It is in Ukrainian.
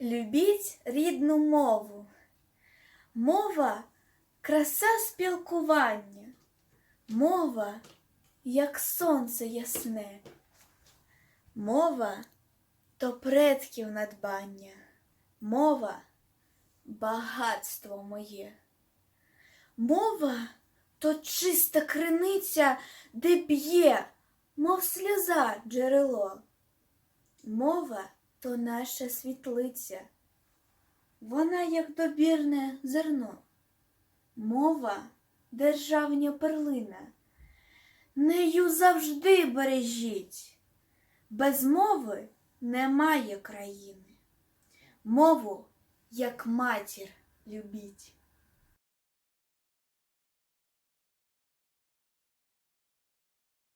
Любіть рідну мову. Мова краса спілкування. Мова, як сонце ясне. Мова то предків надбання. Мова багатство моє. Мова то чиста криниця, де б'є, мов сльоза джерело. Мова то наша світлиця, вона як добірне зерно. Мова державня перлина, нею завжди бережіть. Без мови немає країни. Мову, як матір, любіть.